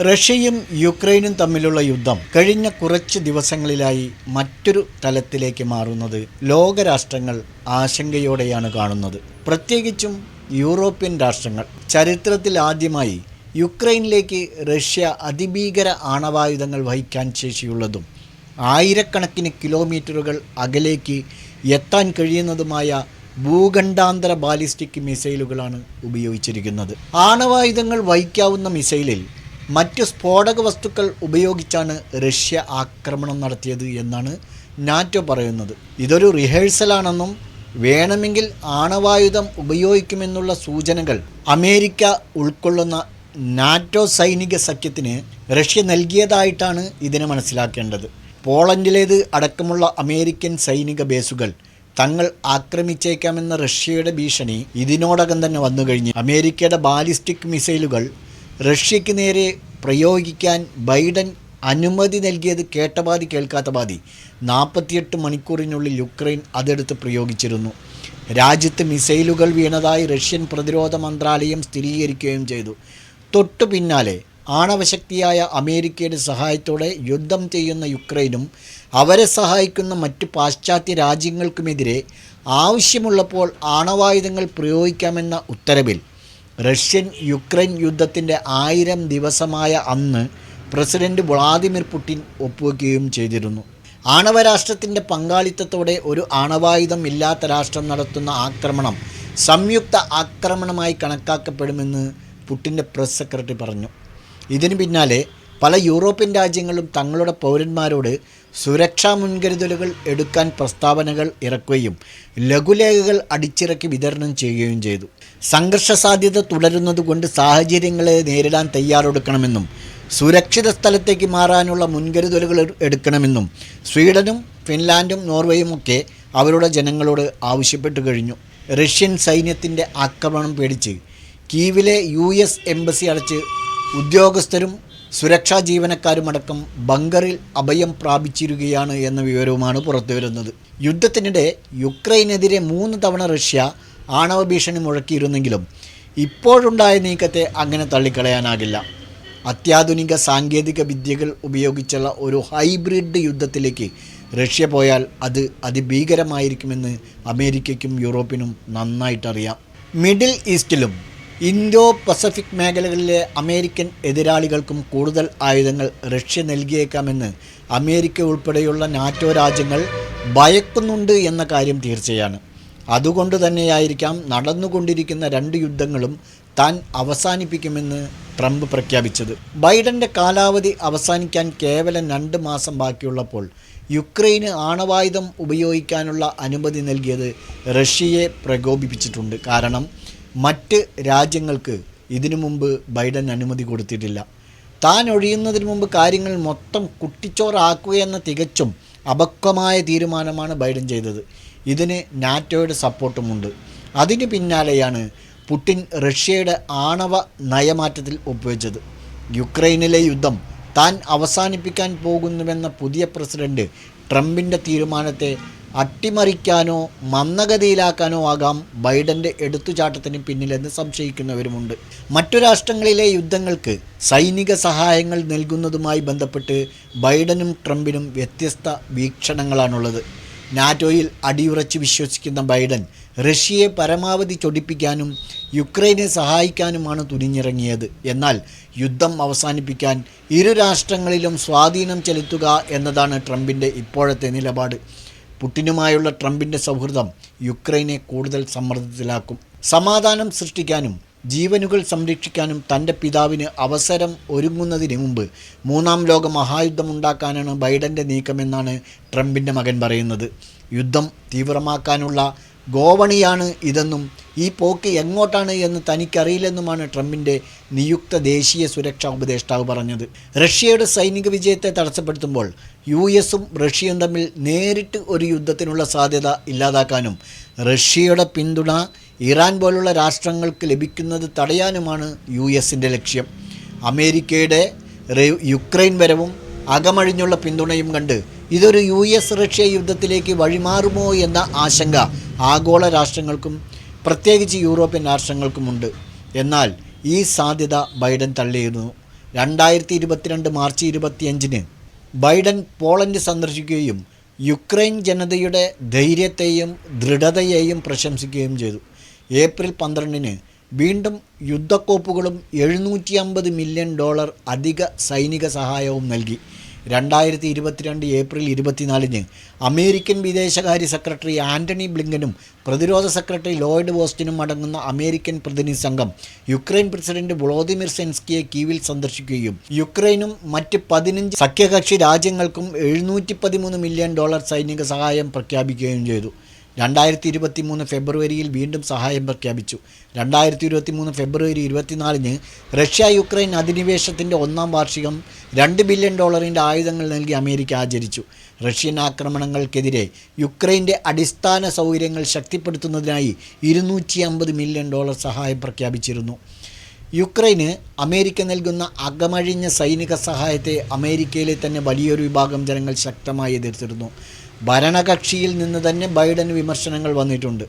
റഷ്യയും യുക്രൈനും തമ്മിലുള്ള യുദ്ധം കഴിഞ്ഞ കുറച്ച് ദിവസങ്ങളിലായി മറ്റൊരു തലത്തിലേക്ക് മാറുന്നത് ലോകരാഷ്ട്രങ്ങൾ ആശങ്കയോടെയാണ് കാണുന്നത്. പ്രത്യേകിച്ചും യൂറോപ്യൻ രാഷ്ട്രങ്ങൾ. ചരിത്രത്തിൽ ആദ്യമായി യുക്രൈനിലേക്ക് റഷ്യ അതിഭീകര ആണവായുധങ്ങൾ വഹിക്കാൻ ശേഷിയുള്ളതും ആയിരക്കണക്കിന് കിലോമീറ്ററുകൾ അകലേക്ക് എത്താൻ കഴിയുന്നതുമായ ഭൂഖണ്ഡാന്തര ബാലിസ്റ്റിക് മിസൈലുകളാണ് ഉപയോഗിച്ചിരിക്കുന്നത്. ആണവായുധങ്ങൾ വഹിക്കാവുന്ന മിസൈലിൽ മറ്റ് സ്ഫോടക വസ്തുക്കൾ ഉപയോഗിച്ചാണ് റഷ്യ ആക്രമണം നടത്തിയത് എന്നാണ് നാറ്റോ പറയുന്നത്. ഇതൊരു റിഹേഴ്സലാണെന്നും വേണമെങ്കിൽ ആണവായുധം ഉപയോഗിക്കുമെന്നുള്ള സൂചനകൾ അമേരിക്ക ഉൾക്കൊള്ളുന്ന നാറ്റോ സൈനിക സഖ്യത്തിന് റഷ്യ നൽകിയതായിട്ടാണ് ഇതിനെ മനസ്സിലാക്കേണ്ടത്. പോളണ്ടിലേത് അടക്കമുള്ള അമേരിക്കൻ സൈനിക ബേസുകൾ തങ്ങൾ ആക്രമിച്ചേക്കാമെന്ന റഷ്യയുടെ ഭീഷണി ഇതിനോടകം തന്നെ വന്നു കഴിഞ്ഞ് അമേരിക്കയുടെ ബാലിസ്റ്റിക് മിസൈലുകൾ റഷ്യയ്ക്ക് നേരെ പ്രയോഗിക്കാൻ ബൈഡൻ അനുമതി നൽകിയത് കേട്ടപാതി കേൾക്കാത്ത പാതി നാൽപ്പത്തിയെട്ട് മണിക്കൂറിനുള്ളിൽ യുക്രൈൻ അതെടുത്ത് പ്രയോഗിച്ചിരുന്നു. രാജ്യത്ത് മിസൈലുകൾ വീണതായി റഷ്യൻ പ്രതിരോധ മന്ത്രാലയം സ്ഥിരീകരിക്കുകയും ചെയ്തു. തൊട്ടു പിന്നാലെ ആണവശക്തിയായ അമേരിക്കയുടെ സഹായത്തോടെ യുദ്ധം ചെയ്യുന്ന യുക്രൈനും അവരെ സഹായിക്കുന്ന മറ്റ് പാശ്ചാത്യ രാജ്യങ്ങൾക്കുമെതിരെ ആവശ്യമുള്ളപ്പോൾ ആണവായുധങ്ങൾ പ്രയോഗിക്കാമെന്ന ഉത്തരവിൽ റഷ്യൻ യുക്രൈൻ യുദ്ധത്തിന്റെ ആയിരം ദിവസമായ അന്ന് പ്രസിഡന്റ് വ്ളാദിമിർ പുടിൻ ഒപ്പുവെക്കുകയും ചെയ്തിരുന്നു. ആണവരാഷ്ട്രത്തിന്റെ പങ്കാളിത്തത്തോടെ ഒരു ആണവായുധം ഇല്ലാത്ത രാഷ്ട്രം നടത്തുന്ന ആക്രമണം സംയുക്ത ആക്രമണമായി കണക്കാക്കപ്പെടുമെന്ന് പുട്ടിന്റെ പ്രസ് സെക്രട്ടറി പറഞ്ഞു. ഇതിനു പിന്നാലെ പല യൂറോപ്യൻ രാജ്യങ്ങളും തങ്ങളുടെ പൗരന്മാരോട് സുരക്ഷാ മുൻകരുതലുകൾ എടുക്കാൻ പ്രസ്താവനകൾ ഇറക്കുകയും ലഘുലേഖകൾ അടിച്ചിറക്കി വിതരണം ചെയ്യുകയും ചെയ്തു. സംഘർഷ സാധ്യത തുടരുന്നതുകൊണ്ട് സാഹചര്യങ്ങളെ നേരിടാൻ തയ്യാറെടുക്കണമെന്നും സുരക്ഷിത സ്ഥലത്തേക്ക് മാറാനുള്ള മുൻകരുതലുകൾ എടുക്കണമെന്നും സ്വീഡനും ഫിൻലാൻഡും നോർവേയും ഒക്കെ അവരുടെ ജനങ്ങളോട് ആവശ്യപ്പെട്ടു കഴിഞ്ഞു. റഷ്യൻ സൈന്യത്തിന്റെ ആക്രമണം പേടിച്ച് കീവിലെ യു എസ് എംബസി അടച്ച് ഉദ്യോഗസ്ഥരും സുരക്ഷാ ജീവനക്കാരുമടക്കം ബങ്കറിൽ അഭയം പ്രാപിച്ചിരിക്കുകയാണ് എന്ന വിവരവുമാണ് പുറത്തുവരുന്നത്. യുദ്ധത്തിനിടെ യുക്രൈനെതിരെ മൂന്ന് തവണ റഷ്യ ആണവ ഭീഷണി മുഴക്കിയിരുന്നെങ്കിലും ഇപ്പോഴുണ്ടായ നീക്കത്തെ അങ്ങനെ തള്ളിക്കളയാനാകില്ല. അത്യാധുനിക സാങ്കേതിക വിദ്യകൾ ഉപയോഗിച്ചുള്ള ഒരു ഹൈബ്രിഡ് യുദ്ധത്തിലേക്ക് റഷ്യ പോയാൽ അത് അതിഭീകരമായിരിക്കുമെന്ന് അമേരിക്കയ്ക്കും യൂറോപ്പിനും നന്നായിട്ടറിയാം. മിഡിൽ ഈസ്റ്റിലും ഇന്തോ പസഫിക് മേഖലകളിലെ അമേരിക്കൻ എതിരാളികൾക്കും കൂടുതൽ ആയുധങ്ങൾ റഷ്യ നൽകിയേക്കാമെന്ന് അമേരിക്ക ഉൾപ്പെടെയുള്ള നാറ്റോ രാജ്യങ്ങൾ ഭയക്കുന്നുണ്ട് എന്ന കാര്യം തീർച്ചയാണ്. അതുകൊണ്ട് തന്നെയായിരിക്കാം നടന്നുകൊണ്ടിരിക്കുന്ന രണ്ട് യുദ്ധങ്ങളും താൻ അവസാനിപ്പിക്കുമെന്ന് ട്രംപ് പ്രഖ്യാപിച്ചത്. ബൈഡന്റെ കാലാവധി അവസാനിക്കാൻ കേവലം രണ്ട് മാസം ബാക്കിയുള്ളപ്പോൾ യുക്രൈന് ആണവായുധം ഉപയോഗിക്കാനുള്ള അനുമതി നൽകിയത് റഷ്യയെ പ്രകോപിപ്പിച്ചിട്ടുണ്ട്. കാരണം മറ്റ് രാജ്യങ്ങൾക്ക് ഇതിനു മുമ്പ് ബൈഡൻ അനുമതി കൊടുത്തിട്ടില്ല. താൻ ഒഴിയുന്നതിന് മുമ്പ് കാര്യങ്ങൾ മൊത്തം കുട്ടിച്ചോറാക്കുകയെന്ന തികച്ചും അപക്വമായ തീരുമാനമാണ് ബൈഡൻ ചെയ്തത്. ഇതിന് നാറ്റോയുടെ സപ്പോർട്ടുമുണ്ട്. അതിന് പിന്നാലെയാണ് പുടിൻ റഷ്യയുടെ ആണവ നയമാറ്റത്തിൽ ഒപ്പുവെച്ചത്. യുക്രൈനിലെ യുദ്ധം താൻ അവസാനിപ്പിക്കാൻ പോകുന്നുവെന്ന പുതിയ പ്രസിഡന്റ് ട്രംപിന്റെ തീരുമാനത്തെ അട്ടിമറിക്കാനോ മന്ദഗതിയിലാക്കാനോ ആകാം ബൈഡന്റെ എടുത്തുചാട്ടത്തിന് പിന്നിലെന്ന് സംശയിക്കുന്നവരുമുണ്ട്. മറ്റു രാഷ്ട്രങ്ങളിലെ യുദ്ധങ്ങൾക്ക് സൈനിക സഹായങ്ങൾ നൽകുന്നതുമായി ബന്ധപ്പെട്ട് ബൈഡനും ട്രംപിനും വ്യത്യസ്ത വീക്ഷണങ്ങളാണുള്ളത്. നാറ്റോയിൽ അടിയുറച്ച് വിശ്വസിക്കുന്ന ബൈഡൻ റഷ്യയെ പരമാവധി ചൊടിപ്പിക്കാനും യുക്രൈനെ സഹായിക്കാനുമാണ് തുനിഞ്ഞിറങ്ങിയത്. എന്നാൽ യുദ്ധം അവസാനിപ്പിക്കാൻ ഇരു രാഷ്ട്രങ്ങളിലും സ്വാധീനം ചെലുത്തുക എന്നതാണ് ട്രംപിന്റെ ഇപ്പോഴത്തെ നിലപാട്. പുട്ടിനുമായുള്ള ട്രംപിന്റെ സൗഹൃദം യുക്രൈനെ കൂടുതൽ സമ്മർദ്ദത്തിലാക്കും. സമാധാനം സൃഷ്ടിക്കാനും ജീവനുകൾ സംരക്ഷിക്കാനും തന്റെ പിതാവിന് അവസരം ഒരുങ്ങുന്നതിന് മുമ്പ് മൂന്നാം ലോക മഹായുദ്ധമുണ്ടാക്കാനാണ് ബൈഡന്റെ നീക്കമെന്നാണ് ട്രംപിന്റെ മകൻ പറയുന്നത്. യുദ്ധം തീവ്രമാക്കാനുള്ള ഗോവണിയാണ് ഇതെന്നും ഈ പോക്ക് എങ്ങോട്ടാണ് എന്ന് തനിക്കറിയില്ലെന്നുമാണ് ട്രംപിന്റെ നിയുക്ത ദേശീയ സുരക്ഷാ ഉപദേഷ്ടാവ് പറഞ്ഞത്. റഷ്യയുടെ സൈനിക വിജയത്തെ തടസ്സപ്പെടുത്തുമ്പോൾ യു എസും റഷ്യയും തമ്മിൽ നേരിട്ട് ഒരു യുദ്ധത്തിനുള്ള സാധ്യത ഇല്ലാതാക്കാനും റഷ്യയുടെ പിന്തുണ ഇറാൻ പോലുള്ള രാഷ്ട്രങ്ങൾക്ക് ലഭിക്കുന്നത് തടയാനുമാണ് യു എസിന്റെ ലക്ഷ്യം. അമേരിക്കയുടെ യുക്രൈൻ വരവും അകമഴിഞ്ഞുള്ള പിന്തുണയും കണ്ട് ഇതൊരു യു എസ് റഷ്യ യുദ്ധത്തിലേക്ക് വഴിമാറുമോ എന്ന ആശങ്ക ആഗോള രാഷ്ട്രങ്ങൾക്കും പ്രത്യേകിച്ച് യൂറോപ്യൻ രാഷ്ട്രങ്ങൾക്കുമുണ്ട്. എന്നാൽ ഈ സാധ്യത ബൈഡൻ തള്ളിയിരുന്നു. രണ്ടായിരത്തി ഇരുപത്തിരണ്ട് മാർച്ച് ഇരുപത്തിയഞ്ചിന് ബൈഡൻ പോളണ്ട് സന്ദർശിക്കുകയും യുക്രൈൻ ജനതയുടെ ധൈര്യത്തെയും ദൃഢതയെയും പ്രശംസിക്കുകയും ചെയ്തു. ഏപ്രിൽ പന്ത്രണ്ടിന് വീണ്ടും യുദ്ധക്കോപ്പുകളും എഴുന്നൂറ്റി അമ്പത് മില്യൺ ഡോളർ അധിക സൈനിക സഹായവും നൽകി. രണ്ടായിരത്തി ഇരുപത്തിരണ്ട് ഏപ്രിൽ ഇരുപത്തിനാലിന് അമേരിക്കൻ വിദേശകാര്യ സെക്രട്ടറി ആന്റണി ബ്ലിങ്കനും പ്രതിരോധ സെക്രട്ടറി ലോയിഡ് വോസ്റ്റിനും അടങ്ങുന്ന അമേരിക്കൻ പ്രതിനിധി സംഘം യുക്രൈൻ പ്രസിഡന്റ് വ്ളോദിമിർ സെൻസ്കിയെ കീവിൽ സന്ദർശിക്കുകയും യുക്രൈനും മറ്റ് പതിനഞ്ച് സഖ്യകക്ഷി രാജ്യങ്ങൾക്കും എഴുന്നൂറ്റി മില്യൺ ഡോളർ സൈനിക സഹായം പ്രഖ്യാപിക്കുകയും ചെയ്തു. രണ്ടായിരത്തി ഇരുപത്തി മൂന്ന് ഫെബ്രുവരിയിൽ വീണ്ടും സഹായം പ്രഖ്യാപിച്ചു. രണ്ടായിരത്തി ഇരുപത്തി മൂന്ന് ഫെബ്രുവരി ഇരുപത്തിനാലിന് റഷ്യ യുക്രൈൻ അധിനിവേശത്തിന്റെ ഒന്നാം വാർഷികം രണ്ട് ബില്യൺ ഡോളറിന്റെ ആയുധങ്ങൾ നൽകി അമേരിക്ക ആചരിച്ചു. റഷ്യൻ ആക്രമണങ്ങൾക്കെതിരെ യുക്രൈന്റെ അടിസ്ഥാന സൗകര്യങ്ങൾ ശക്തിപ്പെടുത്തുന്നതിനായി ഇരുന്നൂറ്റി അമ്പത് മില്യൺ ഡോളർ സഹായം പ്രഖ്യാപിച്ചിരുന്നു. യുക്രൈന് അമേരിക്ക നൽകുന്ന അകമഴിഞ്ഞ സൈനിക സഹായത്തെ അമേരിക്കയിലെ തന്നെ വലിയൊരു വിഭാഗം ജനങ്ങൾ ശക്തമായി എതിർത്തിരുന്നു. ഭരണകക്ഷിയിൽ നിന്ന് തന്നെ ബൈഡന് വിമർശനങ്ങൾ വന്നിട്ടുണ്ട്.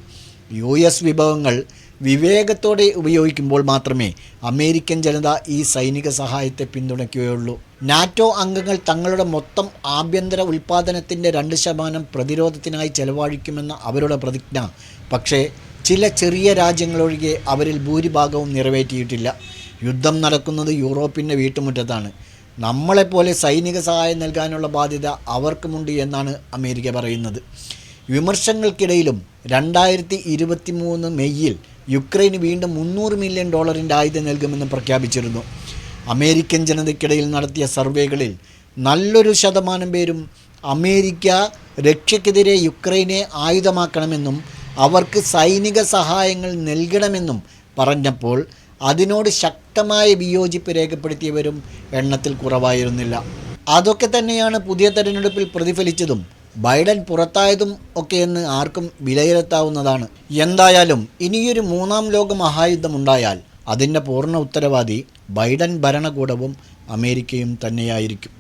യു എസ് വിഭവങ്ങൾ വിവേകത്തോടെ ഉപയോഗിക്കുമ്പോൾ മാത്രമേ അമേരിക്കൻ ജനത ഈ സൈനിക സഹായത്തെ പിന്തുണയ്ക്കുകയുള്ളൂ. നാറ്റോ അംഗങ്ങൾ തങ്ങളുടെ മൊത്തം ആഭ്യന്തര ഉൽപ്പാദനത്തിന്റെ രണ്ട് ശതമാനം പ്രതിരോധത്തിനായി ചെലവഴിക്കുമെന്ന അവരുടെ പ്രതിജ്ഞ. പക്ഷേ ചില ചെറിയ രാജ്യങ്ങളൊഴികെ അവരിൽ ഭൂരിഭാഗവും നിറവേറ്റിയിട്ടില്ല. യുദ്ധം നടക്കുന്നത് യൂറോപ്പിന്റെ വീട്ടുമുറ്റത്താണ്. നമ്മളെപ്പോലെ സൈനിക സഹായം നൽകാനുള്ള ബാധ്യത അവർക്കുമുണ്ട് എന്നാണ് അമേരിക്ക പറയുന്നത്. വിമർശങ്ങൾക്കിടയിലും രണ്ടായിരത്തി ഇരുപത്തി മൂന്ന് മെയ്യിൽ യുക്രൈന് വീണ്ടും മുന്നൂറ് മില്യൺ ഡോളറിന്റെ ആയുധം നൽകുമെന്ന് പ്രഖ്യാപിച്ചിരുന്നു. അമേരിക്കൻ ജനതയ്ക്കിടയിൽ നടത്തിയ സർവേകളിൽ നല്ലൊരു ശതമാനം പേരും അമേരിക്ക രക്ഷയ്ക്കെതിരെ യുക്രൈനെ ആയുധമാക്കണമെന്നും അവർക്ക് സൈനിക സഹായങ്ങൾ നൽകണമെന്നും പറഞ്ഞപ്പോൾ അതിനോട് ശക്തമായ വിയോജിപ്പ് രേഖപ്പെടുത്തിയവരും എണ്ണത്തിൽ കുറവായിരുന്നില്ല. അതൊക്കെ തന്നെയാണ് പുതിയ തെരഞ്ഞെടുപ്പിൽ പ്രതിഫലിച്ചതും ബൈഡൻ പുറത്തായതും ഒക്കെയെന്ന് ആർക്കും വിലയിരുത്താവുന്നതാണ്. എന്തായാലും ഇനിയൊരു മൂന്നാം ലോക മഹായുദ്ധമുണ്ടായാൽ അതിന്റെ പൂർണ ഉത്തരവാദി ബൈഡൻ ഭരണകൂടവും അമേരിക്കയും തന്നെയായിരിക്കും.